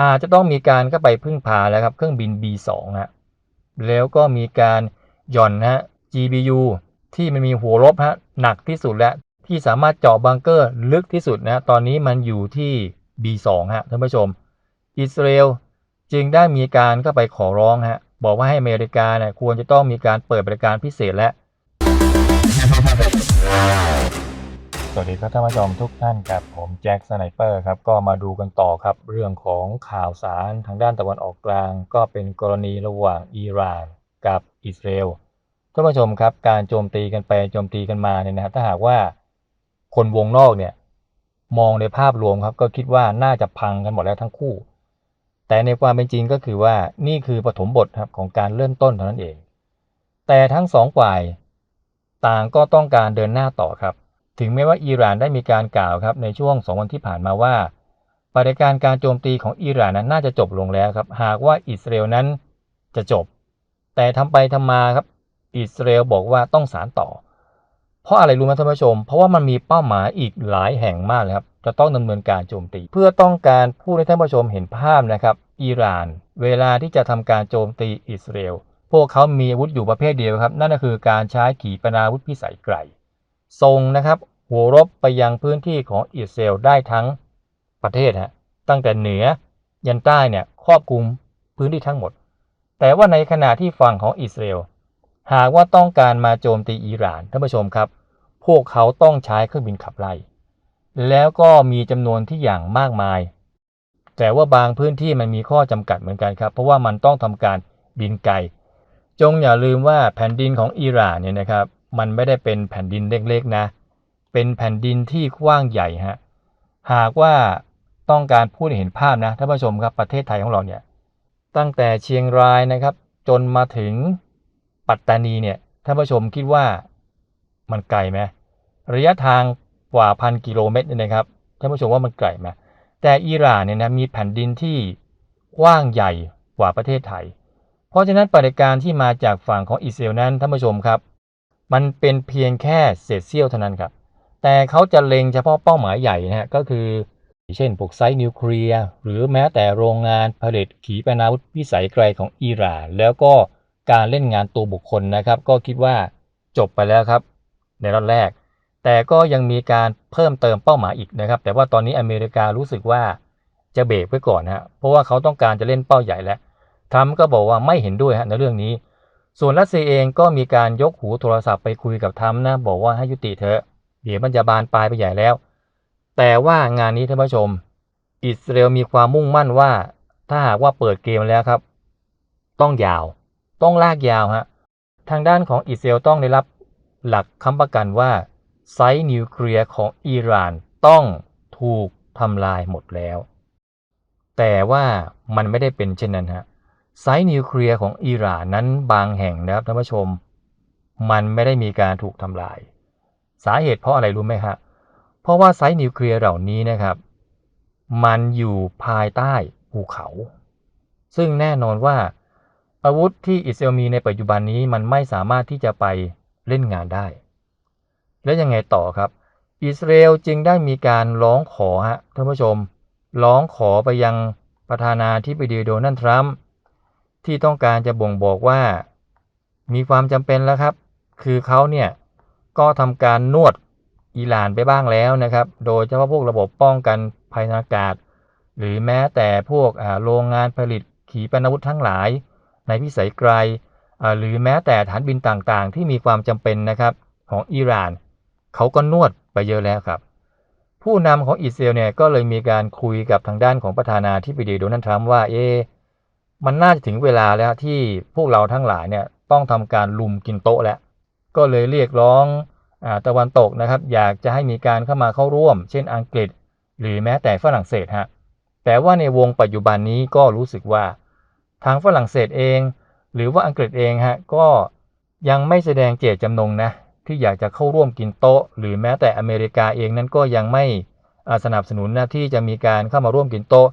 อาจจะต้องมีการเข้าไปพึ่งพาแล้วครับเครื่องบิน B2 ฮะแล้วก็มีการหย่อนฮะ GBU ที่มันมีหัวรบฮะหนักที่สุดและที่สามารถเจาะบังเกอร์ลึกที่สุดนะตอนนี้มันอยู่ที่ B2 ฮะท่านผู้ชม อิสราเอลจึงได้มีการเข้าไปขอร้องฮะบอกว่าให้อเมริกาเนี่ยควรจะต้องมีการเปิดบริการพิเศษและ สวัสดีครับท่านผู้ชมทุกท่านครับผมแจ็คสไนเปอร์ครับก็มาดูกันต่อครับเรื่องของข่าวสารทางด้านตะวันออกกลาง ก็เป็นกรณีระหว่างอิหร่านกับอิสราเอลท่านผู้ชมครับการโจมตีกันไปโจมตีกันมาเนี่ยนะครับถ้าหากว่าคนวงนอกเนี่ยมองในภาพรวมครับก็คิดว่าน่าจะพังกันหมดแล้วทั้งคู่ แต่ในความเป็นจริงก็คือว่านี่คือปฐมบทครับของการเริ่มต้นเท่านั้นเอง แต่ทั้งสองฝ่ายต่างก็ต้องการเดินหน้าต่อครับ ถึงแม้ว่าอิหร่านได้มีการกล่าวครับในช่วงสองวันที่ผ่านมาว่าปฏิการการโจมตีของอิหร่านนั้นน่าจะจบลงแล้วครับหากว่าอิสราเอลนั้นจะจบ แต่ทำไปทำมาครับอิสราเอลบอกว่าต้องสารต่อ เพราะอะไรรู้ไหมท่านผู้ชม เพราะว่ามันมีเป้าหมายอีกหลายแห่งมากเลยครับจะต้องดำเนินการโจมตี เพื่อต้องการพูดให้ท่านผู้ชมเห็นภาพนะครับอิหร่าน เวลาที่จะทำการโจมตีอิสราเอลพวกเขามีอาวุธอยู่ประเภทเดียวครับ นั่นก็คือการใช้ขีปนาวุธพิสัยไกล ส่งนะครับหัวรบไปยังพื้นที่ของอิสราเอลได้ทั้งประเทศฮะตั้งแต่เหนือยันใต้เนี่ยครอบคลุมพื้นที่ทั้งหมด แต่ว่าในขณะที่ฝั่งของอิสราเอลหากว่าต้องการมาโจมตีอิหร่านท่านผู้ชมครับ พวกเขาต้องใช้เครื่องบินขับไล่ แล้วก็มีจำนวนที่อย่างมากมาย แต่ว่าบางพื้นที่มันมีข้อจำกัดเหมือนกันครับ เพราะว่ามันต้องทำการบินไกล จงอย่าลืมว่าแผ่นดินของอิหร่านเนี่ยนะครับ มันไม่ได้เป็นแผ่นดินเล็กๆนะ เป็นแผ่นดินที่กว้างใหญ่ฮะ หากว่าต้องการพูดเห็นภาพนะท่านผู้ชมครับประเทศไทยของเราเนี่ย ตั้งแต่เชียงรายนะครับ จนมาถึงปัตตานีเนี่ยท่านผู้ชมคิดว่ามันไกลไหมระยะทางกว่าพันกิโลเมตรเนี่ยนะครับท่านผู้ชมว่ามันไกลไหมแต่อิหร่านเนี่ยนะมีแผ่นดินที่กว้างใหญ่กว่าประเทศไทย เพราะฉะนั้นปฏิการที่มาจากฝั่งของอิสราเอลนั้นท่านผู้ชมครับ มันเป็นเพียงแค่เศษเสี้ยวเท่านั้นครับ แต่เขาจะเล็งเฉพาะเป้าหมายใหญ่นะฮะก็คือ เช่นพวกไซต์นิวเคลียร์หรือแม้แต่โรงงานผลิตขีปนาวุธพิสัยไกลของอิหร่านแล้วก็การเล่นงานตัวบุคคลนะครับ ก็คิดว่าจบไปแล้วครับ ในรอบแรก แต่ก็ยังมีการเพิ่มเติมเป้าหมายอีกนะครับ แต่ว่าตอนนี้อเมริการู้สึกว่าจะเบรกไว้ก่อนนะฮะเพราะว่าเขาต้องการจะเล่นเป้าใหญ่แล้วทรัมป์ก็บอกว่าไม่เห็นด้วยฮะในเรื่องนี้ ส่วนรัสเซียเองก็มีการยกหูโทรศัพท์ไปคุยกับทรัมป์นะบอกว่าให้ยุติเถอะเดี๋ยวมันจะบานปลายไปใหญ่แล้ว แต่ว่างานนี้ท่านผู้ชม อิสราเอลมีความมุ่งมั่นว่า ถ้าหากว่าเปิดเกมแล้วครับ ต้องยาว ต้องลากยาวฮะทางด้านของอิสราเอลต้องได้รับหลักค้ำประกันว่าไซต์นิวเคลียร์ของอิหร่านต้องถูกทำลายหมดแล้ว แต่ว่ามันไม่ได้เป็นเช่นนั้นฮะ ไซต์นิวเคลียร์ของอิหร่านนั้นบางแห่งนะครับท่านผู้ชม มันไม่ได้มีการถูกทำลาย สาเหตุเพราะอะไรรู้ไหมครับเพราะว่าไซต์นิวเคลียร์เหล่านี้นะครับ มันอยู่ภายใต้ภูเขา ซึ่งแน่นอนว่าอาวุธที่อิสราเอลมีในปัจจุบันนี้มันไม่สามารถที่จะไปเล่นงานได้ แล้วยังไงต่อครับ อิสราเอลจึงได้มีการร้องขอฮะท่านผู้ชม ร้องขอไปยังประธานาธิบดีโดนัลด์ทรัมป์ ที่ต้องการจะบ่งบอกว่า มีความจำเป็นแล้วครับ คือเขาเนี่ยก็ทำการนวดอิหร่านไปบ้างแล้วนะครับ โดยเฉพาะพวกระบบป้องกันภัยทางอากาศ หรือแม้แต่พวกโรงงานผลิตขีปนาวุธทั้งหลาย ในพิสัยไกล หรือแม้แต่ฐานบินต่างๆ ที่มีความจำเป็นนะครับของอิหร่านเขาก็นวดไปเยอะแล้วครับ ผู้นำของอิสราเอลเนี่ยก็เลยมีการคุยกับทางด้านของประธานาธิบดีโดนัลด์ทรัมป์ว่าเอ๊ มันน่าจะถึงเวลาแล้วที่พวกเราทั้งหลายเนี่ยต้องทำการลุมกินโต๊ะแล้ว ก็เลยเรียกร้องอตะวันตกนะครับ อยากจะให้มีการเข้ามาเข้าร่วม เช่นอังกฤษ หรือแม้แต่ฝรั่งเศสฮะแต่ว่าในวงปัจจุบันนี้ก็รู้สึกว่า ทางฝรั่งเศสเอง หรือว่าอังกฤษเองฮะก็ยังไม่แสดงเจตจำนงนะที่อยากจะเข้าร่วมกินโต๊ะ หรือแม้แต่อเมริกาเองนั้นก็ยังไม่สนับสนุนนะที่จะมีการเข้ามาร่วมกินโต๊ะ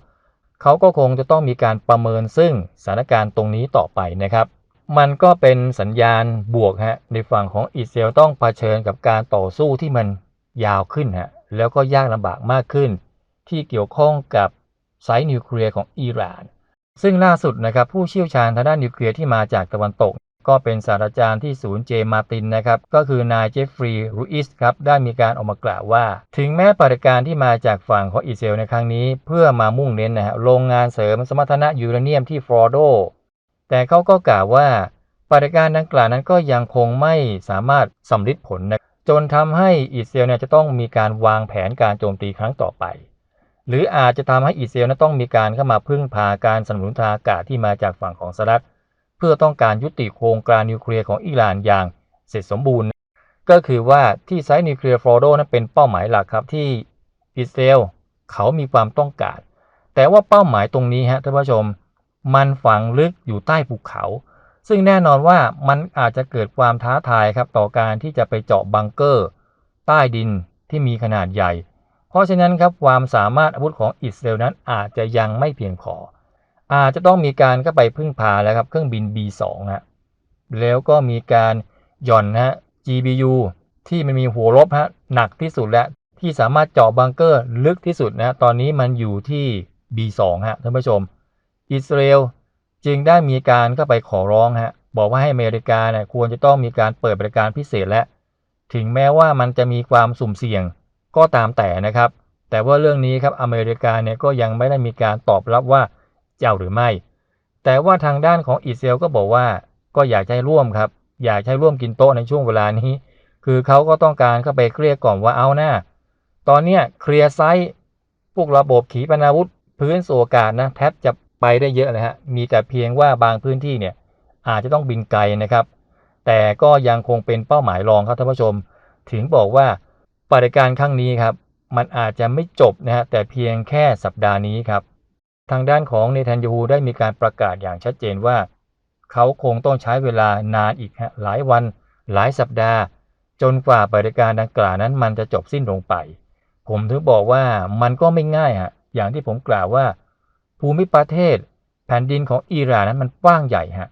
เขาก็คงจะต้องมีการประเมินซึ่งสถานการณ์ตรงนี้ต่อไปนะครับ มันก็เป็นสัญญาณบวกฮะในฝั่งของอิสราเอลต้องเผชิญกับการต่อสู้ที่มันยาวขึ้นฮะแล้วก็ยากลำบากมากขึ้น ที่เกี่ยวข้องกับไซต์นิวเคลียร์ของอิหร่าน ซึ่งล่าสุดนะครับผู้เชี่ยวชาญทางด้านนิวเคลียร์ที่มาจากตะวันตก ก็เป็นศาสตราจารย์ที่ศูนย์เจมาร์ตินนะครับ ก็คือนายเจฟฟรีย์รูอิสครับ ได้มีการออกมากล่าวว่า ถึงแม้ปฏิการที่มาจากฝั่งของอิสราเอลในครั้งนี้ เพื่อมามุ่งเน้นนะฮะโรงงานเสริมสมรรถนะยูเรเนียมที่ฟลอโด แต่เขาก็กล่าวว่าปฏิการดังกล่าวนั้นก็ยังคงไม่สามารถสำลิดผลนะจนทำให้อิสราเอลเนี่ยจะต้องมีการวางแผนการโจมตีครั้งต่อไป หรืออาจจะทำให้อิสราเอลนั้นต้องมีการเข้ามาพึ่งพาการสนับสนุนทางอากาศที่มาจากฝั่งของสหรัฐ พื่อต้องการยุติโครงการนิวเคลียร์ของอิหร่านอย่างเสร็จสมบูรณ์ ก็คือว่าที่ไซต์นิวเคลียร์ฟลอโดนั้นเป็นเป้าหมายหลักครับที่อิสราเอลเขามีความต้องการ แต่ว่าเป้าหมายตรงนี้ฮะท่านผู้ชม มันฝังลึกอยู่ใต้ภูเขา ซึ่งแน่นอนว่ามันอาจจะเกิดความท้าทายครับต่อการที่จะไปเจาะบังเกอร์ ใต้ดินที่มีขนาดใหญ่ เพราะฉะนั้นครับความสามารถอาวุธของอิสราเอลนั้นอาจจะยังไม่เพียงพอ อาจจะต้องมีการก็ไปพึ่งพาแล้วครับเครื่องบิน B2 ฮะแล้วก็มีการหย่อนนะฮะ GBU ที่มันมีหัวรบฮะหนักที่สุดและที่สามารถเจาะบังเกอร์ลึกที่สุดนะตอนนี้มันอยู่ที่ B2 ฮะท่านผู้ชม อิสราเอลจึงได้มีการก็ไปขอร้องฮะบอกว่าให้อเมริกาเนี่ยควรจะต้องมีการเปิดบริการพิเศษและ ถึงแม้ว่ามันจะมีความสุ่มเสี่ยงก็ตามแต่นะครับ แต่ว่าเรื่องนี้ครับอเมริกาเนี่ยก็ยังไม่ได้มีการตอบรับว่า เจ้าหรือไม่ แต่ว่าทางด้านของอิสราเอลก็บอกว่าก็อยากให้ร่วมครับ อยากให้ร่วมกินโต๊ะในช่วงเวลานี้ คือเขาก็ต้องการเข้าไปเกลี้ยกล่อมว่าเอาหน้า ตอนเนี้ยเคลียร์ไซต์พวกระบบขีปนาวุธพื้นสู่อากาศนะแทบจะไปได้เยอะเลยฮะมีแต่เพียงว่าบางพื้นที่เนี่ยอาจจะต้องบินไกลนะครับ แต่ก็ยังคงเป็นเป้าหมายรองครับท่านผู้ชม ถึงบอกว่าปฏิการครั้งนี้ครับ มันอาจจะไม่จบนะฮะแต่เพียงแค่สัปดาห์นี้ครับ ทางด้านของเนทันยาฮูได้มีการประกาศอย่างชัดเจนว่า เขาคงต้องใช้เวลานานอีกฮะหลายวัน หลายสัปดาห์ จนกว่าปฏิการดังกล่าวนั้นมันจะจบสิ้นลงไป ผมถึงบอกว่ามันก็ไม่ง่ายฮะอย่างที่ผมกล่าวว่า ภูมิประเทศ แผ่นดินของอิหร่านนั้นมันกว้างใหญ่ฮะ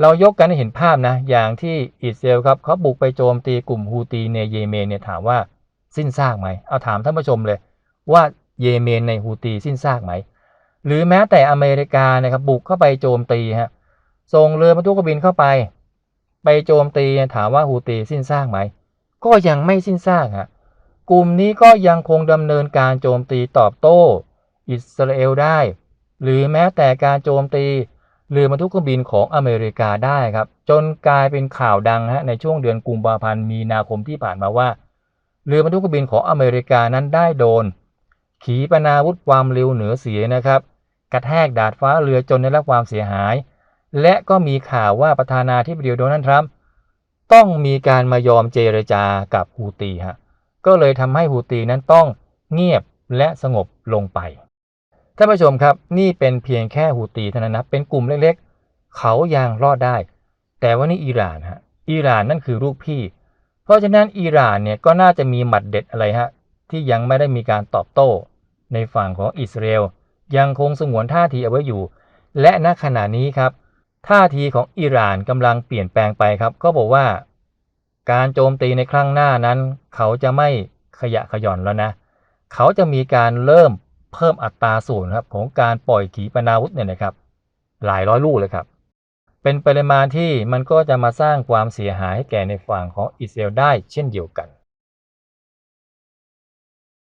เรายกกันให้เห็นภาพนะ อย่างที่อิสราเอลครับเขาบุกไปโจมตีกลุ่มฮูตีในเยเมนเนี่ยถามว่าสิ้นซากไหมเอาถามท่านผู้ชมเลย ว่าเยเมนในฮูตีสิ้นซากไหม หรือแม้แต่อเมริกานะครับบุกเข้าไปโจมตีฮะส่งเรือบรรทุกบินเข้าไป ไปโจมตีถามว่าฮูตีสิ้นซากไหม ก็ยังไม่สิ้นซากฮะกลุ่มนี้ก็ยังคงดำเนินการโจมตีตอบโต้ อิสราเอลได้ หรือแม้แต่การโจมตีเรือบรรทุกเครื่องบินของอเมริกาได้ครับ จนกลายเป็นข่าวดังฮะในช่วงเดือนกุมภาพันธ์มีนาคมที่ผ่านมาว่า เรือบรรทุกเครื่องบินของอเมริกานั้นได้โดน ขีปนาวุธความเร็วเหนือเสียนะครับ กระแทกดาดฟ้าเรือจนได้รับความเสียหาย และก็มีข่าวว่าประธานาธิบดีโดนัลด์ทรัมป์ต้องมีการมายอมเจรจากับฮูตีฮะก็เลยทำให้ฮูตีนั้นต้องเงียบและสงบลงไปท่านผู้ชมครับนี่เป็นเพียงแค่ฮูตีเท่านั้นนะเป็นกลุ่มเล็กๆ เขายังรอดได้ แต่ว่านี่อิหร่านฮะอิหร่านนั่นคือลูกพี่ เพราะฉะนั้นอิหร่านเนี่ยก็น่าจะมีหมัดเด็ดอะไรฮะ ที่ยังไม่ได้มีการตอบโต้ ในฝั่งของอิสราเอลยังคงสงวนท่าทีเอาไว้อยู่ และณขณะนี้ครับ ท่าทีของอิหร่านกำลังเปลี่ยนแปลงไปครับ ก็บอกว่า การโจมตีในครั้งหน้านั้น เขาจะไม่ขยะขย่อนแล้วนะ เขาจะมีการเริ่มเพิ่มอัตราส่วนครับของการปล่อยขีปนาวุธเนี่ยนะครับ หลายร้อยลูกเลยครับ เป็นปริมาณที่มันก็จะมาสร้างความเสียหายให้แก่ในฝั่งของอิสราเอลได้เช่นเดียวกัน